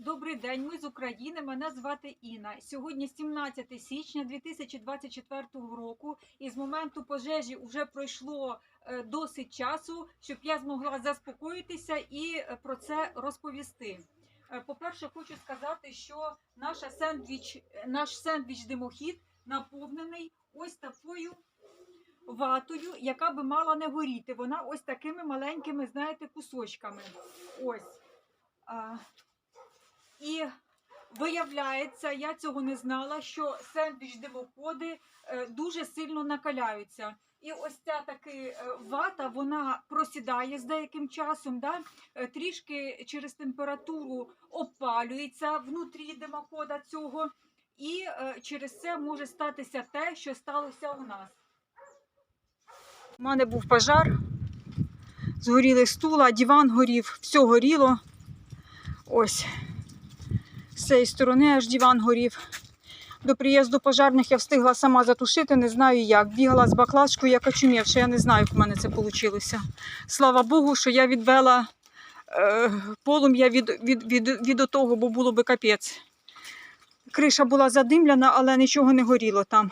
Добрий день, ми з України. Мене звати Інна. Сьогодні 17 січня 2024 року, і з моменту пожежі вже пройшло е, досить часу, щоб я змогла заспокоїтися і е, про це розповісти. Е, По-перше, хочу сказати, що наша сендвіч, наш сендвіч димохід наповнений ось такою ватою, яка би мала не горіти. Вона ось такими маленькими, знаєте, кусочками. Ось. І виявляється, я цього не знала, що сендвіч димоходи е, дуже сильно накаляються. І ось ця таки е, вата, вона просідає з деяким часом, да? е, трішки через температуру опалюється внутрі димохода цього, і через це може статися те, що сталося у нас. У мене був пожар, згоріли стула, диван горів, все горіло. Ось цієї сторони аж диван горів. До приїзду пожарних я встигла сама затушити, не знаю як. Бігала з баклажкою, як очумівша, я не знаю, як в мене це вийшло. Слава Богу, що я відвела е, полум'я від, від, від, від того, бо було би капець. Криша була задимляна, але нічого не горіло там.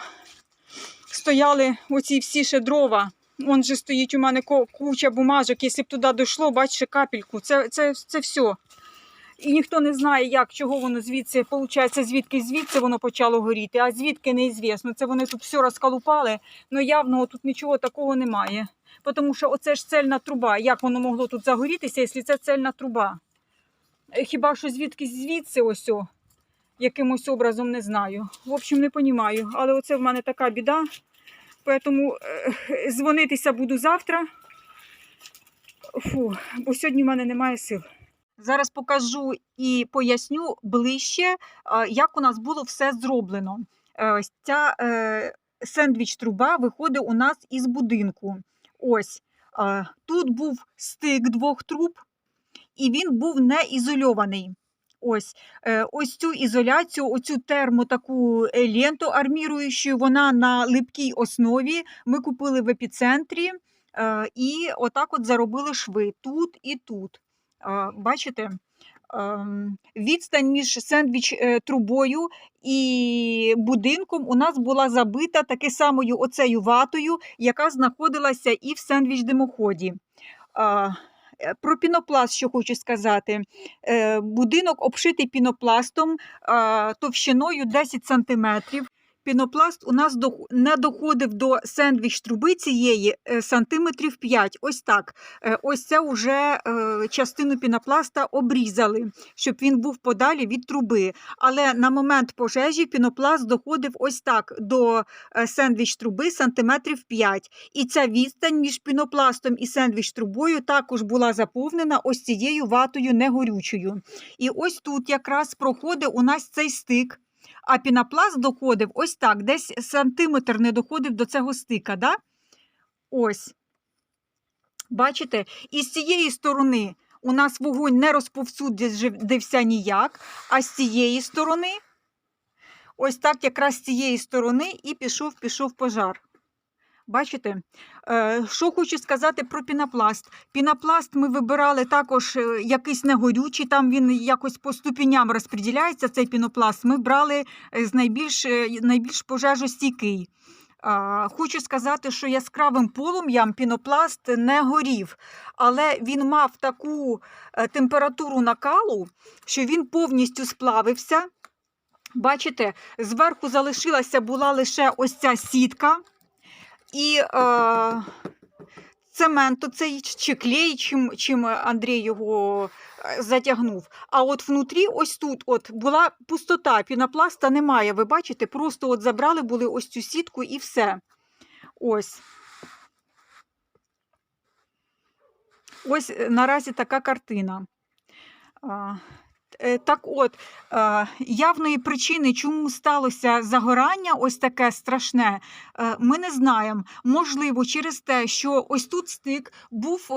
Стояли оці всі ще дрова. Вон же стоїть у мене куча бумажок. Якщо б туди дійшло, бачите, капельку. Це, це, це все. І ніхто не знає, як, чого воно звідси, виходить, звідки звідси воно почало горіти, а звідки неізвісно. Це вони тут все розкалупали, але явно тут нічого такого немає. Тому що оце ж цельна труба. Як воно могло тут загорітися, якщо це цельна труба? Е, Хіба що звідки звідси ось о, якимось образом не знаю. В общем, не розумію. Але оце в мене така біда. Тому е, дзвонитися буду завтра. Фу, бо сьогодні в мене немає сил. Зараз покажу і поясню ближче, як у нас було все зроблено. Е, Ось ця е, сендвіч-труба виходить у нас із будинку. Ось тут був стик двох труб, і він був не ізольований. Ось, е, ось цю ізоляцію, оцю термо таку е, ленту арміруючу, вона на липкій основі. Ми купили в епіцентрі е, і отак от заробили шви тут і тут. Бачите, ем, відстань між сендвіч е, трубою і будинком у нас була забита таки самою оцею ватою, яка знаходилася і в сендвіч димоході. Е, Про пінопласт, що хочу сказати. Е, Будинок обшитий пінопластом товщиною 10 см. Пінопласт у нас не доходив до сендвіч труби цієї е, сантиметрів 5. Ось так. Е, Ось це вже е, частину пінопласта обрізали, щоб він був подалі від труби. Але на момент пожежі пінопласт доходив ось так до сендвіч труби сантиметрів 5. І ця відстань між пінопластом і сендвіч трубою також була заповнена ось цією ватою негорючою. І ось тут якраз проходить у нас цей стик. А пінопласт доходив ось так, десь сантиметр не доходив до цього стика. Да? Ось. Бачите? І з цієї сторони у нас вогонь не розповсюдився ніяк, а з цієї сторони, ось так якраз з цієї сторони і пішов, пішов пожар. Бачите? Е, Що хочу сказати про пінопласт. Пінопласт ми вибирали також е, якийсь негорючий, там він якось по ступеням розподіляється, цей пінопласт. Ми брали е, з найбільш, найбільш пожежостійкий. Хочу сказати, що яскравим полум'ям пінопласт не горів, але він мав таку температуру накалу, що він повністю сплавився. Бачите, зверху залишилася була лише ось ця сітка. І е, цемент оцей чи клей, чим, чим Андрій його е, затягнув. А от внутрі, ось тут, от була пустота, пінопласта немає. Ви бачите, просто от забрали були ось цю сітку і все. Ось. Ось е, наразі така картина. Е, Так от, е, явної причини, чому сталося загорання, ось таке страшне, е, ми не знаємо. Можливо, через те, що ось тут стик був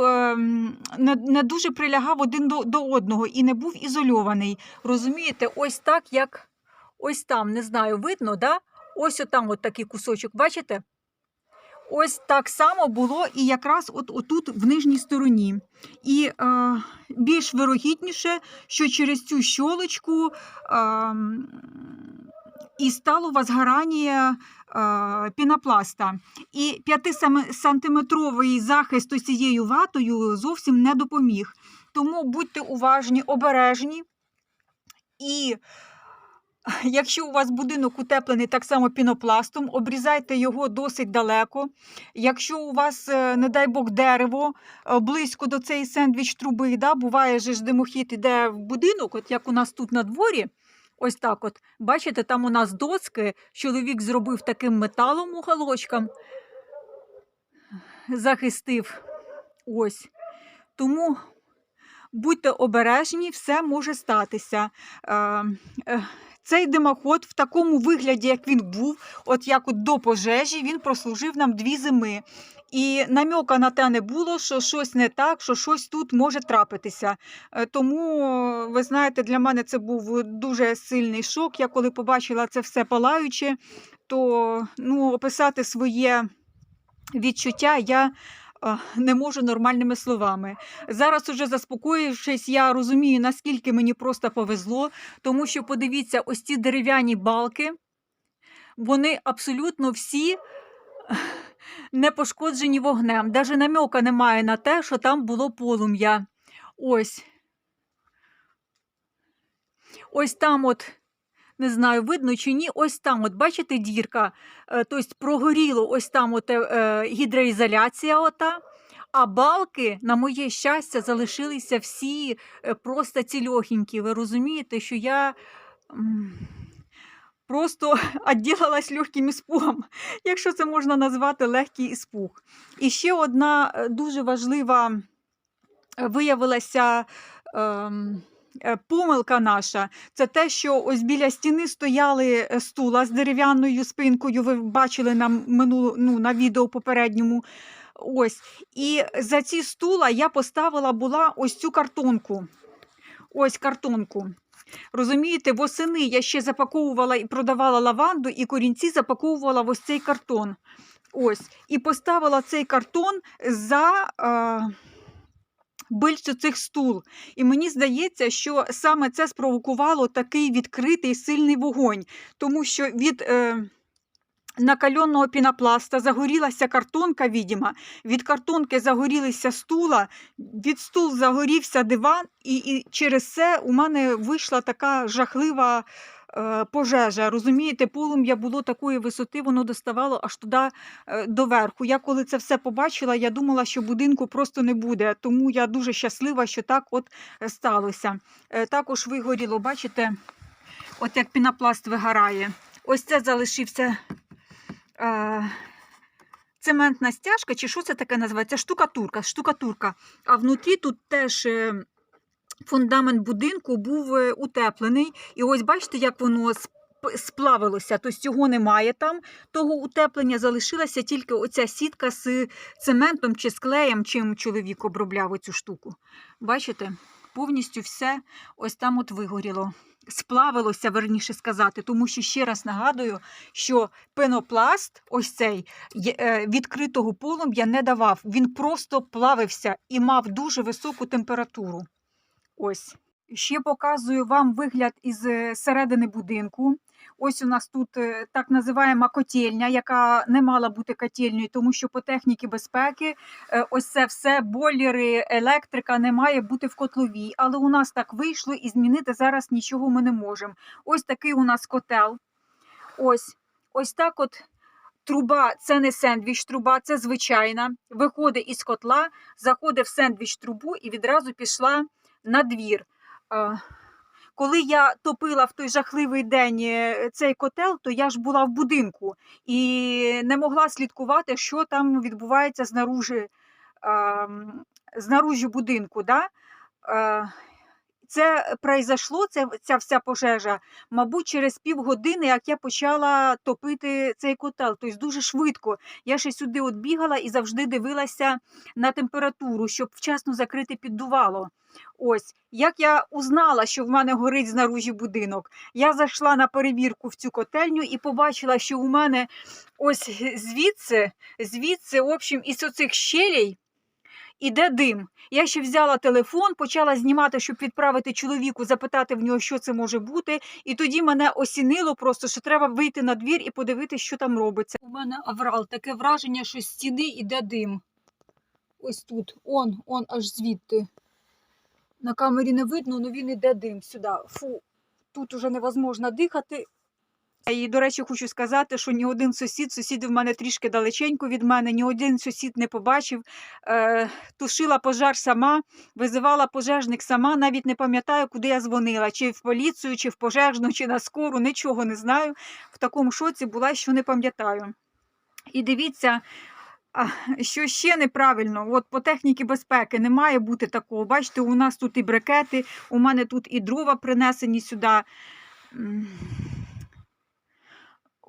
не, дуже прилягав один до одного і не був ізольований. Розумієте, ось так, як ось там, не знаю, видно, да? ось отам от такий кусочок, бачите? Ось так само було і якраз от отут в нижній стороні. І е, більш вирогідніше, що через цю щолочку е, і стало возгорання е, пінопласта. І 5-сантиметровий захист ось цією ватою зовсім не допоміг. Тому будьте уважні, обережні. І Якщо у вас будинок утеплений так само пінопластом, обрізайте його досить далеко. Якщо у вас, е, не дай Бог, дерево е, близько до цієї сендвіч труби, да, буває же ж димохід іде в будинок, от як у нас тут на дворі. Ось так от. Бачите, там у нас доски, чоловік зробив таким металом уголочком, захистив. Ось. Тому будьте обережні, все може статися. Е, е, цей димоход в такому вигляді, як він був, от як от до пожежі, він прослужив нам дві зими. І намьока на те не було, що щось не так, що щось тут може трапитися. Е, Тому, ви знаєте, для мене це був дуже сильний шок. Я коли побачила це все палаюче, то ну, описати своє відчуття я не можу нормальними словами. Зараз, уже заспокоївшись, я розумію, наскільки мені просто повезло, тому що подивіться, ось ці дерев'яні балки, вони абсолютно всі не пошкоджені вогнем. Навіть намьока немає на те, що там було полум'я. Ось. Ось там от. Не знаю, видно чи ні, ось там, от бачите, дірка, е, тобто прогоріло ось там от, е, гідроізоляція, ота, а балки, на моє щастя, залишилися всі е, просто цільохенькі. Ви розумієте, що я просто відділилась легким іспугом, якщо це можна назвати легкий іспуг. І ще одна дуже важлива виявилася. ем, Помилка наша це те, що ось біля стіни стояли е, стула з дерев'яною спинкою. Ви бачили на минулу ну, на відео попередньому. Ось. І за ці стула я поставила була ось цю картонку. Ось картонку. Розумієте, восени я ще запаковувала і продавала лаванду, і корінці запаковувала ось цей картон. Ось. І поставила цей картон за. Е бильцю цих стул. І мені здається, що саме це спровокувало такий відкритий сильний вогонь, тому що від е, накальонного пінопласта загорілася картонка, відіма, від картонки загорілися стула, від стул загорівся диван, і, і через це у мене вийшла така жахлива. Е, Пожежа, розумієте, полум'я було такої висоти, воно доставало аж туди е, до верху. Я коли це все побачила, я думала, що будинку просто не буде. Тому я дуже щаслива, що так от е, сталося. Також вигоріло, бачите, от як пінопласт вигорає. Ось це залишився цементна стяжка, чи що це таке називається? Штукатурка. штукатурка. А внутрі тут теж. Фундамент будинку був е, утеплений, і ось бачите, як воно сплавилося. Тобто цього немає там, того утеплення залишилася тільки оця сітка з цементом чи з клеєм, чим чоловік обробляв оцю штуку. Бачите, повністю все ось там от вигоріло. Сплавилося, верніше сказати, тому що ще раз нагадую, що пенопласт, ось цей е, відкритого полум'я не давав. Він просто плавився і мав дуже високу температуру. Ось. Ще показую вам вигляд із е, середини будинку. Ось у нас тут е, так називаємо котельня, яка не мала бути котельнею, тому що по техніці безпеки е, ось це все, бойлери, електрика не має бути в котловій. Але у нас так вийшло і змінити зараз нічого ми не можемо. Ось такий у нас котел. Ось, ось так от. Труба це не сендвіч труба, це звичайна. Виходить із котла, заходить в сендвіч трубу і відразу пішла на двір. Коли я топила в той жахливий день е, цей котел, то я ж була в будинку і не могла слідкувати, що там відбувається знаружи, ем, знаружі будинку. Да? Е, Це произошло, це, ця вся пожежа, мабуть, через півгодини, як я почала топити цей котел. Тобто дуже швидко. Я ще сюди от бігала і завжди дивилася на температуру, щоб вчасно закрити піддувало. Ось, як я узнала, що в мене горить знаружі будинок, я зайшла на перевірку в цю котельню і побачила, що у мене ось звідси, звідси, в общем, із оцих щелей іде дим. Я ще взяла телефон, почала знімати, щоб відправити чоловіку, запитати в нього, що це може бути. І тоді мене осінило просто, що треба вийти на двір і подивитися, що там робиться. У мене аврал, таке враження, що з стіни йде дим. Ось тут, он, он аж звідти. На камері не видно, але він іде дим сюди. Фу, тут уже невозможно дихати. І, до речі, хочу сказати, що ні один сусід, сусіди в мене трішки далеченько від мене, ні один сусід не побачив. Е, тушила пожар сама, визивала пожежник сама, навіть не пам'ятаю, куди я дзвонила, чи в поліцію, чи в пожежну, чи на скору, нічого не знаю. В такому шоці була, що не пам'ятаю. І дивіться, що ще неправильно, от по техніці безпеки не має бути такого. Бачите, у нас тут і брикети, у мене тут і дрова принесені сюди.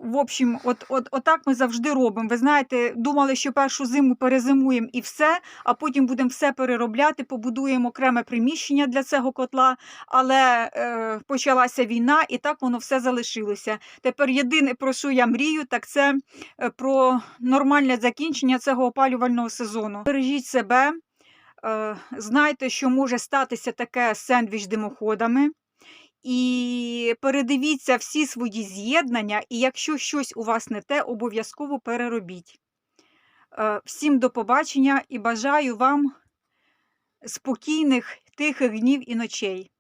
В общем, от, от, отак ми завжди робимо. Ви знаєте, думали, що першу зиму перезимуємо і все, а потім будемо все переробляти, побудуємо окреме приміщення для цього котла. Але е, почалася війна, і так воно все залишилося. Тепер єдине, про що я мрію, так це е, про нормальне закінчення цього опалювального сезону. Бережіть себе, е, знайте, що може статися таке сендвіч димоходами. І передивіться всі свої з'єднання, і якщо щось у вас не те, обов'язково переробіть. Е, Всім до побачення і бажаю вам спокійних, тихих днів і ночей.